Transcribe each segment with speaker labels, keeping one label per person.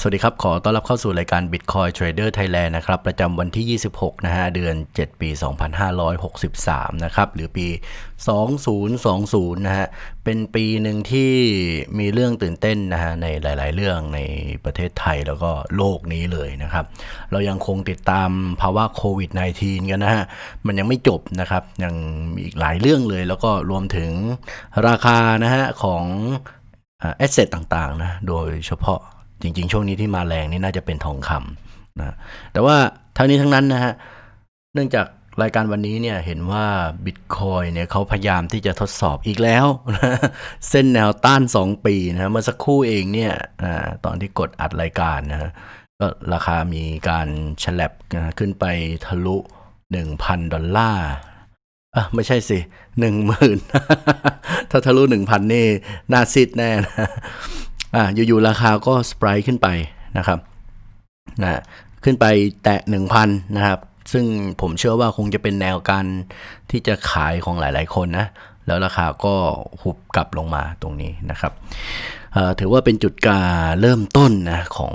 Speaker 1: สวัสดีครับ ขอต้อนรับเข้าสู่รายการ Bitcoin Trader Thailand นะครับ ประจำวันที่ 26 นะฮะ เดือน 7 ปี 2563 นะครับ หรือปี 2020 นะฮะ เป็นปีหนึ่งที่มีเรื่องตื่นเต้นนะฮะ ในหลาย ๆ เรื่องในประเทศไทยแล้วก็โลกนี้เลยนะครับ เรายังคงติดตามภาวะโควิด -19 กันนะฮะ มันยังไม่จบนะครับ ยังมีอีกหลายเรื่องเลย แล้วก็รวมถึงราคานะฮะของแอสเซทต่าง ๆ นะ โดยเฉพาะ จริง ๆ ช่วงนี้ที่มาแรงนี่น่าจะเป็นทองคำนะแต่ว่าทั้งนี้ทั้งนั้นนะฮะเนื่องจากรายการวันนี้เนี่ยเห็นว่า Bitcoin เนี่ยเขาพยายามที่จะทดสอบอีกแล้วนะเส้นแนวต้าน 2 ปีนะเมื่อสักครู่เองเนี่ยอตอนที่กดอัดรายการนะก็ราคามีการฉลับนะขึ้นไปทะลุ 1,000 ดอลลาร์อะไม่ใช่สิหนึ่งหมื่นถ้าทะลุหนึ่งพันนี่น่าซิดแน่นะ อ่าอยู่ๆราคาก็สปรายขึ้นไปนะครับนะขึ้นไปแตะ 1,000 นะครับ ซึ่งผมเชื่อว่าคงจะเป็นแนวการที่จะขายของหลายๆคนนะ แล้วราคาก็หุบกลับลงมาตรงนี้นะครับ ถือว่าเป็นจุดการเริ่มต้นนะของ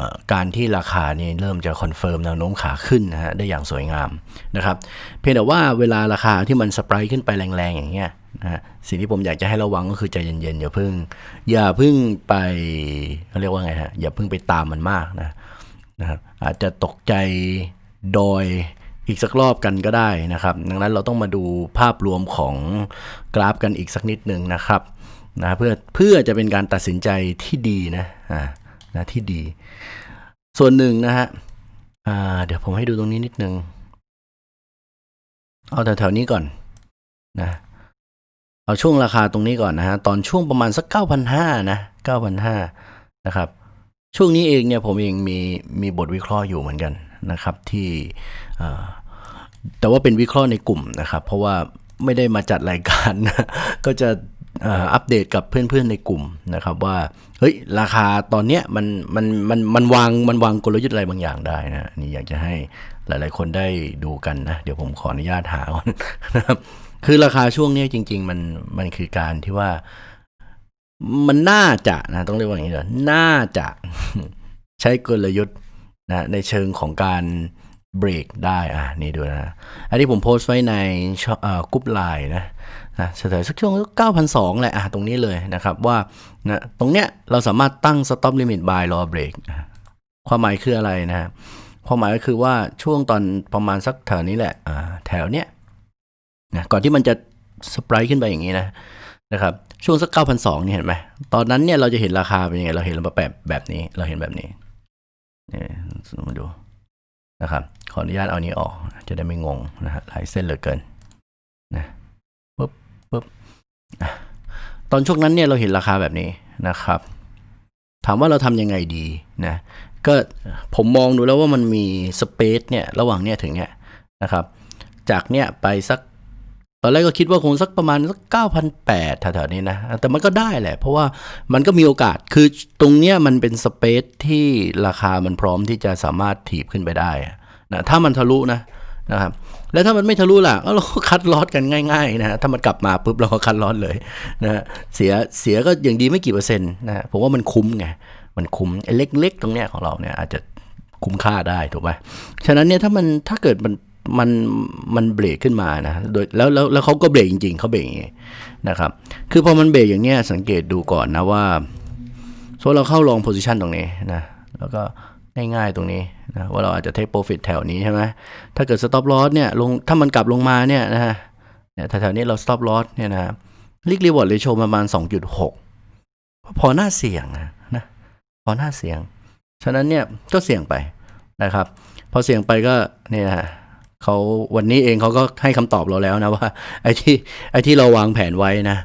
Speaker 1: อการที่ราคานี่เริ่มจะคอนเฟิร์มแนวโน้มขาขึ้นนะฮะได้อย่างสวยงามนะครับ เพียงแต่ว่าเวลาราคาที่มันสปรายขึ้นไปแรงๆอย่างเงี้ย นะสิ่งที่ผมอยากจะให้ระวังก็คือใจเย็นๆอย่าพึ่ง อย่าพึ่งไปเขาเรียกว่าไงฮะอย่าพึ่งไปตามมันมากนะนะครับอาจจะตกใจโดยอีกสักรอบกันก็ได้นะครับ ดังนั้นเราต้องมาดูภาพรวมของกราฟกันอีกสักนิดหนึ่งนะครับนะเพื่อเพื่อจะเป็นการตัดสินใจที่ดีนะอ่านะที่ดี ส่วนหนึ่งนะฮะอ่าเดี๋ยวผมให้ดูตรงนี้นิดนึง เอาแถวๆนี้ก่อนนะ เอาช่วงราคาตรงนี้ก่อนนะฮะ ตอนช่วงประมาณสัก 9,500 นะ 9,500 นะครับ ช่วงนี้เองเนี่ยผมเองมีมีบทวิเคราะห์อยู่เหมือนกันนะครับที่แต่ว่าเป็นวิเคราะห์ในกลุ่มนะครับ เพราะว่าไม่ได้มาจัดรายการนะก็จะอัปเดตกับเพื่อนๆในกลุ่มนะครับว่าเฮ้ยราคาตอนเนี้ยมันมันมันมันวางมันวางกลยุทธ์อะไรบางอย่างได้นะนี่อยากจะให้หลายๆคนได้ดูกันนะ เดี๋ยวผมขออนุญาตหาก่อนนะครับ คือราคาช่วงนี้จริง ๆ มันมันคือการที่ว่ามันน่าจะนะต้องเรียกว่าอย่างนี้เลยน่าจะใช้กลยุทธ์นะในเชิงของการเบรกได้อะนี่ดูนะ อันนี้ผมโพสต์ไว้ในกรุ๊ปไลน์นะนะแถวสักช่วง9,200แหละอะตรงนี้เลยนะครับว่านะตรงเนี้ยเราสามารถตั้ง stop limit buy รอเบรกความหมายคืออะไรนะ ความหมายก็คือว่าช่วงตอนประมาณสักแถวนี้แหละอ่าแถวเนี้ย นะก่อนที่มันจะสปรายขึ้นไปอย่างนี้นะนะครับช่วงสักเก้าพันสองนี่เห็นไหมตอนนั้นเนี่ยเราจะเห็นราคาเป็นยังไงเราเห็นแบบแบบนี้ เราเห็นแบบนี้นี่มาดูนะครับขออนุญาตเอานี้ออก จะได้ไม่งงนะฮะหลายเส้นเหลือเกินนะปุ๊บปุ๊บตอนช่วงนั้นเนี่ยเราเห็นราคาแบบนี้นะครับ ถามว่าเราทำยังไงดีนะก็ผมมองดูแล้วว่ามันมีสเปซเนี่ยระหว่างเนี่ยถึงเนี่ยนะครับ จากเนี่ยไปสัก ตอนแรกก็คิดว่าคงสักประมาณสักเก้าพันแปดแถวๆนี้นะ แต่มันก็ได้แหละ เพราะว่ามันก็มีโอกาสคือตรงเนี้ยมันเป็นสเปซที่ราคามันพร้อมที่จะสามารถถีบขึ้นไปได้นะถ้ามันทะลุนะนะครับแล้วถ้ามันไม่ทะลุล่ะเราก็คัดลอดกันง่ายๆนะฮะถ้ามันกลับมาปุ๊บเราก็คัดลอดเลยนะฮะเสียเสียก็อย่างดีไม่กี่เปอร์เซ็นต์นะผมว่ามันคุ้มไงมันคุ้มไอ้เล็กๆ ตรงเนี้ยของเราเนี่ยอาจจะคุ้มค่าได้ถูกไหมฉะนั้นเนี่ยถ้ามันถ้าเกิดมัน มันมันเบรกขึ้นมานะโดยแล้วแล้วแล้วเขาก็เบรกจริงๆเขาเบรกอย่างนี้นะครับ คือพอมันเบรกอย่างเงี้ยสังเกตดูก่อนนะว่าโซเราเข้าลองโพซิชันตรงนี้นะแล้วก็ง่ายๆตรงนี้นะว่าเราอาจจะเทคโปรฟิตแถวนี้ใช่ไหมถ้าเกิดสต็อปลอสเนี่ยลงถ้ามันกลับลงมาเนี่ยนะฮะเนี่ยแถวๆนี้เราสต็อปลอสเนี่ยนะลิกรีวอร์ดเรโชประมาณ 2.6 พอหน้าเสี่ยงนะนะพอหน้าเสี่ยง ฉะนั้นเนี่ยก็เสี่ยงไปนะครับ พอเสี่ยงไปก็เนี่ยนะ เขาวันนี้เองเขาก็ให้คำตอบเราแล้วนะว่าไอ้ที่ไอ้ที่เราวางแผนไว้นะ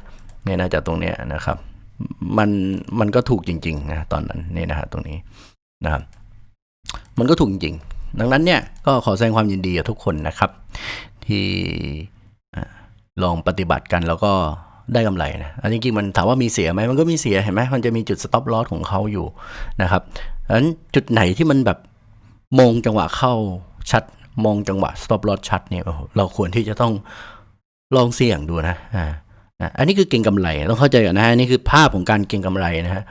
Speaker 1: เนี่ยนะจากตรงเนี้ยนะครับ มันมันก็ถูกจริงๆนะตอนนั้นนี่นะฮะตรงนี้นะครับมันก็ถูกจริงๆดังนั้นเนี่ยก็ขอแสดงความยินดีกับทุกคนนะครับ ที่ลองปฏิบัติกันแล้วก็ได้กำไรนะอันจริงๆมันถามว่ามีเสียไหมมันก็มีเสียเห็นไหมมันจะมีจุดสต็อปลอสของเขาอยู่นะครับดังนั้นจุดไหนที่มันแบบมองจังหวะเข้าชัด มองจังหวะ stop loss ชัดเนี่ยเราควรที่จะต้องลองเสี่ยงดูนะอ่าอันนี้คือเก่งกำไรต้องเข้าใจกันนะฮะนี่คือภาพของการเก่งกำไรนะฮะ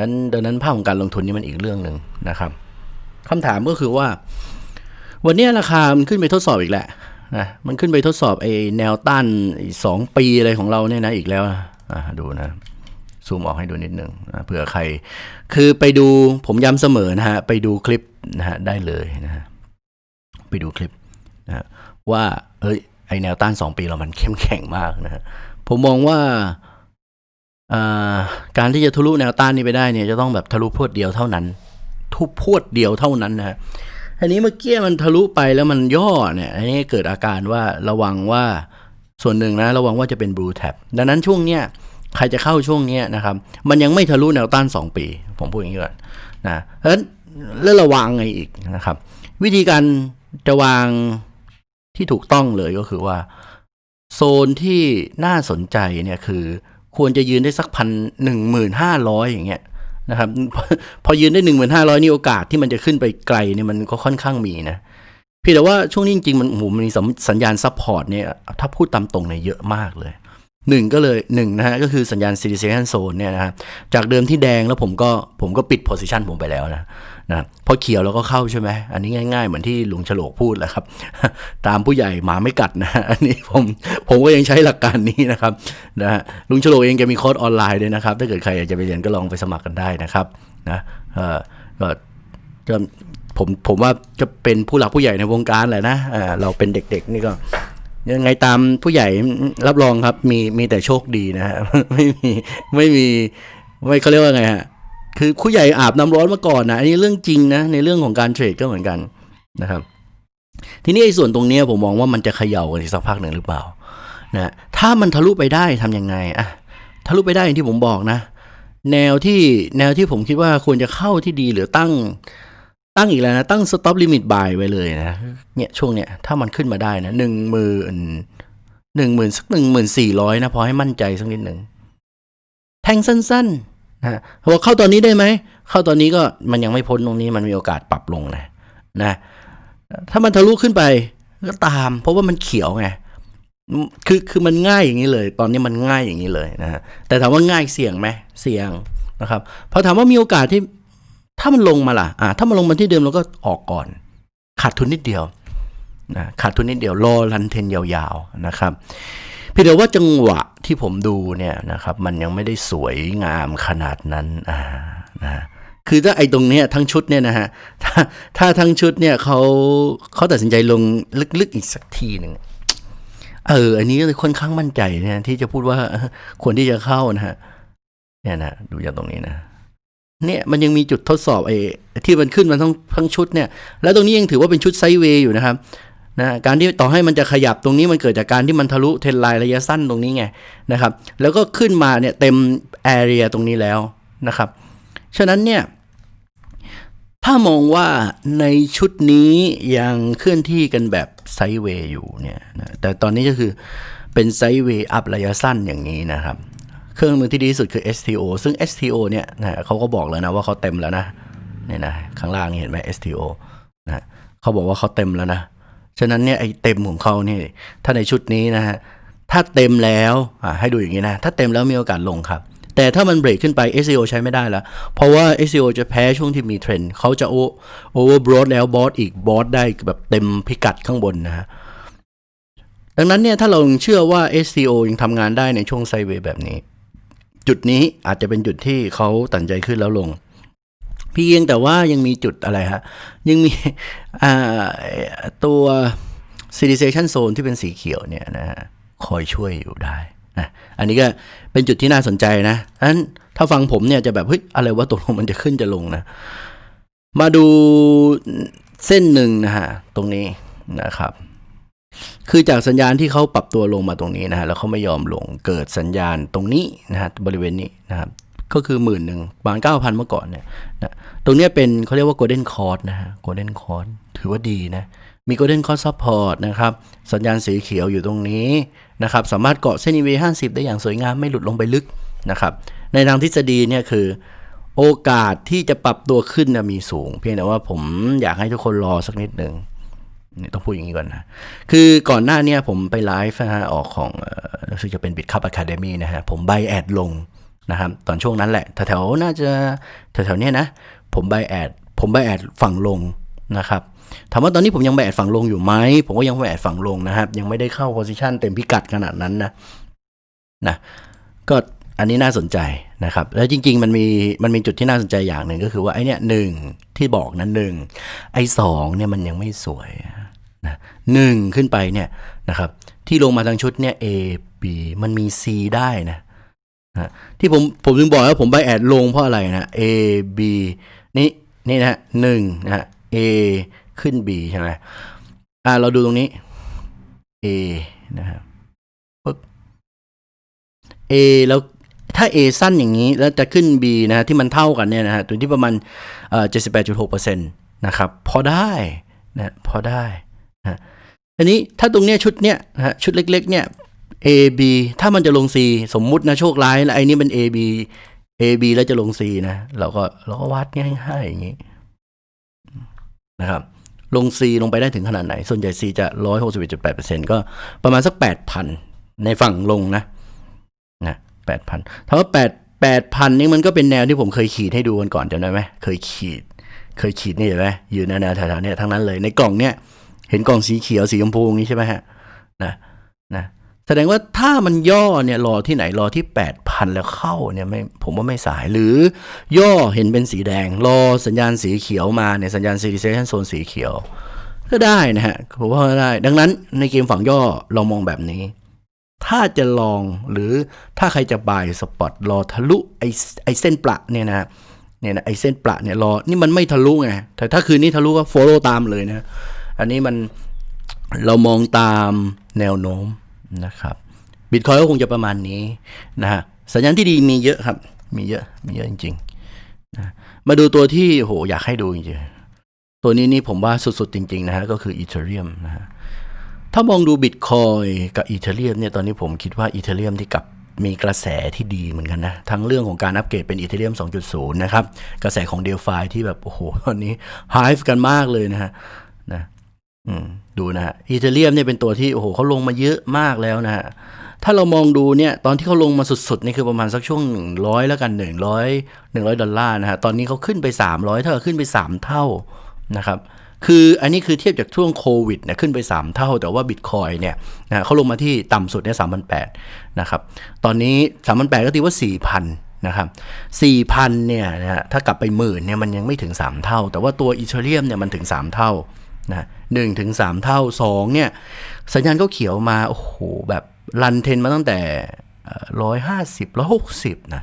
Speaker 1: นั้นดังนั้นภาพของการลงทุนนี่มันอีกเรื่องหนึ่งนะครับคำถามก็คือว่า วันนี้ราคามันขึ้นไปทดสอบอีกแหละนะมันขึ้นไปทดสอบไอ้แนวต้านสองปีอะไรของเราเนี่ยนะอีกแล้วอะดูนะซูมออกให้ดูนิดหนึ่งนะเผื่อใคร คือไปดูผมย้ำเสมอนะฮะไปดูคลิปนะฮะได้เลยนะฮะ ไปดูคลิปนะว่าเอ้ยไอแนวต้านสองปีเรามันเข้มแข็งมากนะฮะผมมองว่าการที่จะทะลุแนวต้านนี้ไปได้เนี่ยจะต้องแบบทะลุพวดเดียวเท่านั้น ทุบพวดเดียวเท่านั้นนะฮะอันนี้เมื่อกี้มันทะลุไปแล้วมันย่อเนี่ย อันนี้เกิดอาการว่าระวังว่าส่วนหนึ่งนะระวังว่าจะเป็นบลูแท็บดังนั้นช่วงเนี้ยใครจะเข้าช่วงเนี้ยนะครับ มันยังไม่ทะลุแนวต้าน 2 ปี ผมพูดอย่างนี้ก่อนนะเพราะฉะนั้นแล้วระวังไงอีกนะครับ วิธีการ จะวางที่ถูกต้องเลยก็คือว่า โซนที่น่าสนใจเนี่ยคือควรจะยืนได้สักพันหนึ่งหมื่นห้าร้อยอย่างเงี้ยนะครับ พอยืนได้หนึ่งหมื่นห้าร้อยนี่โอกาสที่มันจะขึ้นไปไกลเนี่ยมันก็ค่อนข้างมีนะพี่แต่ว่าช่วงนี้จริงๆมันโอ้โหมันมีสัญญาณซัพพอร์ตเนี่ยถ้าพูดตามตรงเนี่ยเยอะมากเลยหนึ่งก็เลยหนึ่งนะฮะก็คือสัญญาณ Citizen Zone เนี่ยนะฮะจากเดิมที่แดงแล้วผมก็ผมก็ปิด position ผมไปแล้วนะ นะพอเขียวเราก็เข้าใช่ไหมอันนี้ง่ายๆ เหมือนที่ลุงฉลกพูดแหละครับ ตามผู้ใหญ่หมาไม่กัดนะอันนี้ผมผมก็ยังใช้หลักการนี้นะครับนะฮะลุงฉลกเองจะมีคอร์สออนไลน์ด้วยนะครับ ถ้าเกิดใครอยากจะไปเรียนก็ลองไปสมัครกันได้นะครับนะเออก็ก็ผมผมว่าจะเป็นผู้หลักผู้ใหญ่ในวงการแหละนะเออเราเป็นเด็ก ๆ นี่ก็ยังไงตามผู้ใหญ่รับรองครับ มีมีแต่โชคดีนะฮะไม่มีไม่มีไม่เขาเรียกว่าไงฮะ คือผู้ใหญ่อาบน้ำร้อนมาก่อนนะอันนี้เรื่องจริงนะ ในเรื่องของการเทรดก็เหมือนกันนะครับ ทีนี้ไอ้ส่วนตรงนี้ผมมองว่ามันจะเขย่ากันสักพักหนึ่งหรือเปล่านะถ้ามันทะลุไปได้ทำยังไงอะทะลุไปได้อย่างที่ผมบอกนะ แนวที่แนวที่ผมคิดว่าควรจะเข้าที่ดีหรือตั้งตั้งอีกแล้วนะ ตั้ง stop limit buy ไว้เลยนะเนี่ยช่วงเนี้ยถ้ามันขึ้นมาได้นะหนึ่งหมื่นหนึ่งหมื่นสักหนึ่งหมื่นสี่ร้อยนะ พอให้มั่นใจสักนิดหนึ่งแทงสั้น ๆ นะว่าเข้าตอนนี้ได้ไหม เข้าตอนนี้ก็มันยังไม่พ้นตรงนี้มันมีโอกาสปรับลงนะนะ ถ้ามันทะลุขึ้นไปก็ตาม เพราะว่ามันเขียวไงคือคือมันง่ายอย่างนี้เลย ตอนนี้มันง่ายอย่างนี้เลยนะฮะแต่ถามว่าง่ายเสี่ยงไหมเสี่ยงนะครับพอถามว่ามีโอกาสที่ถ้ามันลงมาล่ะอ่าถ้ามันลงมาที่เดิมเราก็ออกก่อน ขาดทุนนิดเดียวนะขาดทุนนิดเดียวรอรันเทนยาวๆนะครับ เพียงแต่ว่าจังหวะที่ผมดูเนี่ยนะครับมันยังไม่ได้สวยงามขนาดนั้นอ่านะคือถ้าไอ้ตรงเนี้ยทั้งชุดเนี่ยนะฮะถ้าถ้าทั้งชุดเนี่ยเขาเขาตัดสินใจลงลึกๆอีกสักทีหนึ่งเออ อันนี้ก็ค่อนข้างมั่นใจเนี่ยที่จะพูดว่าควรที่จะเข้านะฮะเนี่ยนะดูจากตรงนี้นะเนี่ยมันยังมีจุดทดสอบไอ้ที่มันขึ้นมาทั้งทั้งชุดเนี่ย แล้วตรงนี้ยังถือว่าเป็นชุดไซเวย์อยู่นะครับ นะการที่ต่อให้มันจะขยับตรงนี้มันเกิดจากการที่มันทะลุเทรนไลน์ระยะสั้นตรงนี้ไงนะครับ แล้วก็ขึ้นมาเนี่ยเต็มแอเรียตรงนี้แล้วนะครับ ฉะนั้นเนี่ยถ้ามองว่าในชุดนี้ยังเคลื่อนที่กันแบบไซเวย์อยู่เนี่ยนะแต่ตอนนี้ก็คือเป็นไซเวย์อัพระยะสั้นอย่างนี้นะครับ เครื่องมือที่ดีที่สุดคือ STO ซึ่ง STO เนี่ยนะเขาก็บอกแล้วนะว่าเขาเต็มแล้วนะเนี่ยนะข้างล่างนี่เห็นไหม STO นะเขาบอกว่าเขาเต็มแล้วนะ ฉะนั้นเนี่ยไอ้เต็มของเขานี่ถ้าในชุดนี้นะฮะถ้าเต็มแล้วอ่าให้ดูอย่างนี้นะถ้าเต็มแล้วมีโอกาสลงครับ แต่ถ้ามันเบรกขึ้นไป SEO ใช้ไม่ได้แล้ว เพราะว่า SEO จะแพ้ช่วงที่มีเทรนด์เขาจะโอเวอร์บรอดแล้วบอสอีกบอสได้แบบเต็มพิกัดข้างบนนะฮะดังนั้นเนี่ยถ้าเราเชื่อว่า SEO ยังทำงานได้ในช่วงไซเวย์แบบนี้ จุดนี้อาจจะเป็นจุดที่เขาตัดใจขึ้นแล้วลง เพียงแต่ว่ายังมีจุดอะไรฮะ ยังมีตัว Citization zone ที่เป็นสีเขียวเนี่ยนะฮะคอยช่วยอยู่ได้นะอันนี้ก็เป็นจุดที่น่าสนใจนะอันถ้าฟังผมเนี่ยจะแบบเฮ้ยอะไรว่าตกลงมันจะขึ้นจะลงนะ มาดูเส้นหนึ่งนะฮะ ตรงนี้นะครับ คือจากสัญญาณที่เขาปรับตัวลงมาตรงนี้นะฮะแล้วเขาไม่ยอมลงเกิดสัญญาณตรงนี้นะฮะบริเวณนี้นะครับ ก็คือหมื่นหนึ่งประมาณเก้าพันเมื่อก่อนเนี่ยนะตรงนี้เป็นเขาเรียกว่า golden cord นะฮะ golden cord ถือว่าดีนะ มี golden cord support นะครับ สัญญาณสีเขียวอยู่ตรงนี้นะครับ สามารถเกาะเส้น EV 50 ได้อย่างสวยงามไม่หลุดลงไปลึกนะครับ ในทางทฤษฎีเนี่ยคือโอกาสที่จะปรับตัวขึ้นนะมีสูง เพียงแต่ว่าผมอยากให้ทุกคนรอสักนิดหนึ่งนี่ต้องพูดอย่างนี้ก่อนนะ คือก่อนหน้านี้ผมไปไลฟ์นะฮะออกของเอ่อรู้สึกจะเป็น Bitcup Academy นะฮะ ผมใบแอดลง นะครับตอนช่วงนั้นแหละแถวๆน่าจะแถวๆเนี้ยนะผมไบแอดผมไบแอดฝั่งลงนะครับถามว่าตอนนี้ผมยังไบแอดฝั่งลงอยู่ไหมผมก็ยังไบแอดฝั่งลงนะครับ ยังไม่ได้เข้าโพซิชันเต็มพิกัดขนาดนั้นนะนะก็อันนี้น่าสนใจนะครับ แล้วจริง ๆ มันมีมันมีจุดที่น่าสนใจอย่างหนึ่งก็คือว่าไอเนี้ยหนึ่งที่บอกนะหนึ่งไอสองเนี่ยมันยังไม่สวยนะหนึ่งขึ้นไปเนี่ยนะครับที่ลงมาทางชุดเนี่ย A B มันมี C ได้นะ นะที่ผมผมถึงบอกว่าผมไปแอดลงเพราะอะไรนะ A B นี่นี่นะฮะหนึ่งนะฮะ A ขึ้น B ใช่ไหมอ่าเราดูตรงนี้ A นะครับปึ๊บ A แล้วถ้า A สั้นอย่างนี้แล้วจะขึ้น B นะฮะที่มันเท่ากันเนี่ยนะฮะตัวที่ประมาณเอ่อ78.6%นตนะครับ พอได้นะพอได้นะอันนี้ถ้าตรงเนี้ยชุดเนี้ยนะฮะชุดเล็ก ๆ เนี่ย A B ถ้ามันจะลง C สมมุตินะโชคร้ายแล้วไอ้นี่เป็น A B A B แล้วจะลง C นะเราก็เราก็วัดง่ายๆอย่างนี้นะครับ ลง C ลงไปได้ถึงขนาดไหน ส่วนใหญ่ C จะ 161.8%ก็ประมาณสัก 8,000 ในฝั่งลงนะนะ8,000ถ้าว่า8 8,000นี่มันก็เป็นแนวที่ผมเคยขีดให้ดูกันก่อนจำได้ไหมเคยขีด เคยขีดนี่เห็นไหมอยู่ในแนวแถวๆเนี้ยทั้งนั้นเลยในกล่องเนี้ยเห็นกล่องสีเขียวสีชมพูอย่างนี้ใช่ไหมฮะนะนะ แสดงว่าถ้ามันย่อเนี่ยรอที่ไหนรอที่ 8,000 แล้วเข้าเนี่ยไม่ผมว่าไม่สายหรือย่อเห็นเป็นสีแดง รอสัญญาณสีเขียวมาเนี่ยสัญญาณ Civilization Zone สีเขียว ก็ได้นะฮะผมว่าได้ ดังนั้นในเกมฝั่งย่อเรามองแบบนี้ ถ้าจะลองหรือถ้าใครจะบายสปอตรอทะลุไอไอเส้นประเนี่ยนะเนี่ยนะไอเส้นประเนี่ยรอนี่มันไม่ทะลุไงแต่ถ้าคืนนี้ทะลุก็ follow ตามเลยนะ อันนี้มันเรามองตามแนวโน้ม นะครับบิตคอยก็คงจะประมาณนี้นะฮะสัญญาณที่ดีมีเยอะครับ มีเยอะมีเยอะจริงๆนะมาดูตัวที่โหอยากให้ดูจริงๆตัวนี้นี่ผมว่าสุดๆจริง ๆ นะฮะก็คืออีเทเรียมนะฮะถ้ามองดูบิตคอยกับอีเทเรียมเนี่ยตอนนี้ผมคิดว่าอีเทเรียมที่กับมีกระแสที่ดีเหมือนกันนะ ทั้งเรื่องของการอัปเกรดเป็นอีเทเรียม 2.0 นะครับ กระแสของเดลฟาที่แบบ โอ้โห ตอนนี้ไฮฟ์กันมากเลยนะฮะนะ ดูนะฮะอีเทเรียมเนี่ยเป็นตัวที่โอ้โหเขาลงมาเยอะมากแล้วนะฮะถ้าเรามองดูเนี่ยตอนที่เขาลงมาสุดๆนี่คือประมาณสักช่วง 100 แล้วกัน 100 100 ดอลลาร์นะฮะตอนนี้เขาขึ้นไป 300 เท่าขึ้นไป 3 เท่านะครับคืออันนี้คือเทียบจากช่วงโควิดเนี่ยขึ้นไป 3 เท่า แต่ว่าบิตคอยเนี่ยนะเขาลงมาที่ต่ำสุดเนี่ย3,800นะครับตอนนี้3,800ก็ตีว่า 4,000นะครับ4,000เนี่ยนะฮะถ้ากลับไปหมื่นเนี่ยมันยังไม่ถึง 3 เท่า แต่ว่าตัวอีเทเรียมเนี่ยมันถึง 3 เท่า นะหนึ่งถึงสามเท่าสองเนี่ยสัญญาณก็เขียวมา โอ้โห แบบรันเทนมาตั้งแต่ร้อยห้าสิบร้อยหกสิบนะ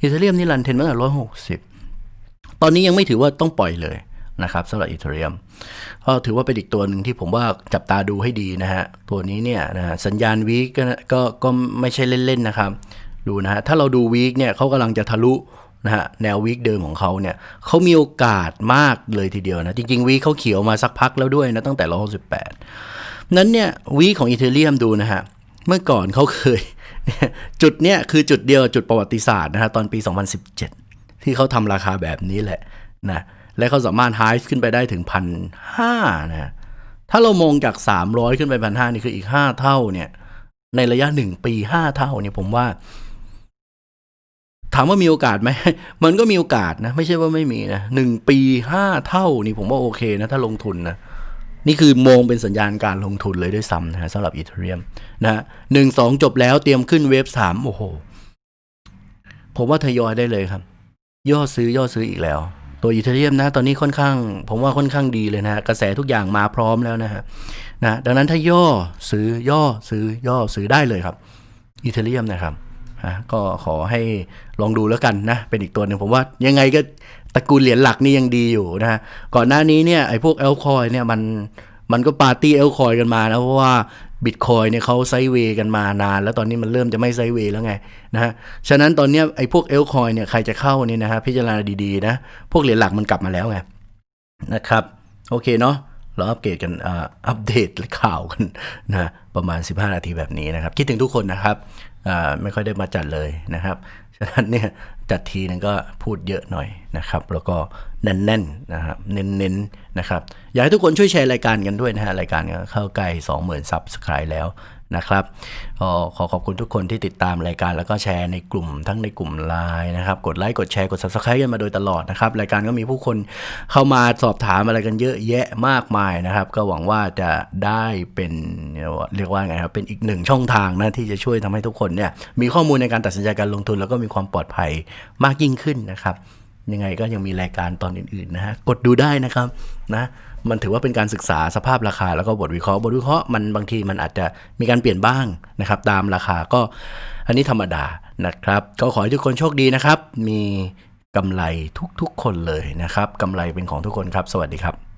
Speaker 1: อีเทเรียมนี่รันเทนมาตั้งแต่ร้อยหกสิบตอนนี้ยังไม่ถือว่าต้องปล่อยเลยนะครับสำหรับอีเทเรียมก็ถือว่าเป็นอีกตัวหนึ่งที่ผมว่าจับตาดูให้ดีนะฮะ ตัวนี้เนี่ยนะฮะสัญญาณวีกก็ก็ก็ไม่ใช่เล่นๆนะครับ ดูนะฮะ ถ้าเราดูวีกเนี่ยเขากำลังจะทะลุ นะฮะแนววีคเดิมของเขาเนี่ยเขามีโอกาสมากเลยทีเดียวนะ จริง ๆ วีคเขาเขียวมาสักพักแล้วด้วยนะ ตั้งแต่ร้อยสิบแปดนั้นเนี่ยวีคของอีเทเรียมดูนะฮะ เมื่อก่อนเขาเคย จุดเนี้ยคือจุดเดียวจุดประวัติศาสตร์นะฮะตอนปี 2017 ที่เขาทำราคาแบบนี้แหละนะและเขาสามารถไฮส์ขึ้นไปได้ถึงพันห้านะถ้าเรามองจาก 300 ขึ้นไปพันห้านี่คืออีก 5 เท่าเนี่ยในระยะ 1 ปี 5 เท่าเนี่ยผมว่า ถามว่ามีโอกาสไหม มันก็มีโอกาสนะ ไม่ใช่ว่าไม่มีนะหนึ่งปีห้าเท่านี่ผมว่าโอเคนะ ถ้าลงทุนนะ นี่คือมองเป็นสัญญาณการลงทุนเลยด้วยซ้ำนะสำหรับอีเทเรียมนะหนึ่งสองจบแล้วเตรียมขึ้นเวฟสามโอ้โห ผมว่าทยอยได้เลยครับ ย่อซื้อย่อซื้ออีกแล้ว ตัวอีเทเรียมนะ ตอนนี้ค่อนข้าง ผมว่าค่อนข้างดีเลยนะ กระแสทุกอย่างมาพร้อมแล้วนะฮะนะดังนั้นถ้าย่อซื้อย่อซื้อย่อซื้อได้เลยครับอีเทเรียมนะครับะก็ขอให้ลองดูแล้วกันนะ เป็นอีกตัวหนึ่งผมว่ายังไงก็ตระกูลเหรียญหลักนี่ยังดีอยู่นะฮะก่อนหน้านี้เนี่ยไอ้พวกเอลคอยเนี่ยมันมันก็ปาร์ตี้เอลคอยกันมานะเพราะว่าบิตคอยเนี่ยเขาไซเวย์กันมานาน แล้วตอนนี้มันเริ่มจะไม่ไซเวย์แล้วไงนะฮะฉะนั้นตอนนี้ไอ้พวกเอลคอยเนี่ยใครจะเข้านี่นะฮะพิจารณาดีๆนะ พวกเหรียญหลักมันกลับมาแล้วไงนะครับ โอเคเนาะ เราอัปเกรดกันอัปเดตข่าวกันนะประมาณ 15 นาทีแบบนี้นะครับ คิดถึงทุกคนนะครับไม่ค่อยได้มาจัดเลยนะครับฉะนั้นเนี่ยจัดทีนึงก็พูดเยอะหน่อยนะครับ แล้วก็แน่นๆนะครับเน้นๆนะครับ อยากให้ทุกคนช่วยแชร์รายการกันด้วยนะฮะรายการเข้าใกล้ 20,000 ซับสไครต์แล้ว นะครับขอขอบคุณทุกคนที่ติดตามรายการแล้วก็แชร์ในกลุ่มทั้งในกลุ่มไลน์นะครับ กดไลค์กดแชร์กด subscribe กันมาโดยตลอดนะครับ รายการก็มีผู้คนเข้ามาสอบถามอะไรกันเยอะแยะมากมายนะครับ ก็หวังว่าจะได้เป็นเรียกว่าไงครับเป็นอีกหนึ่งช่องทางนะที่จะช่วยทำให้ทุกคนเนี่ยมีข้อมูลในการตัดสินใจการลงทุน แล้วก็มีความปลอดภัยมากยิ่งขึ้นนะครับ ยังไงก็ยังมีรายการตอนอื่นๆนะฮะ กดดูได้นะครับนะมันถือว่าเป็นการศึกษาสภาพราคาแล้วก็บทวิเคราะห์บทวิเคราะห์มันบางทีมันอาจจะมีการเปลี่ยนบ้างนะครับ ตามราคาก็อันนี้ธรรมดานะครับก็ขอให้ทุกคนโชคดีนะครับ มีกำไรทุกๆคนเลยนะครับกำไรเป็นของทุกคนครับ สวัสดีครับ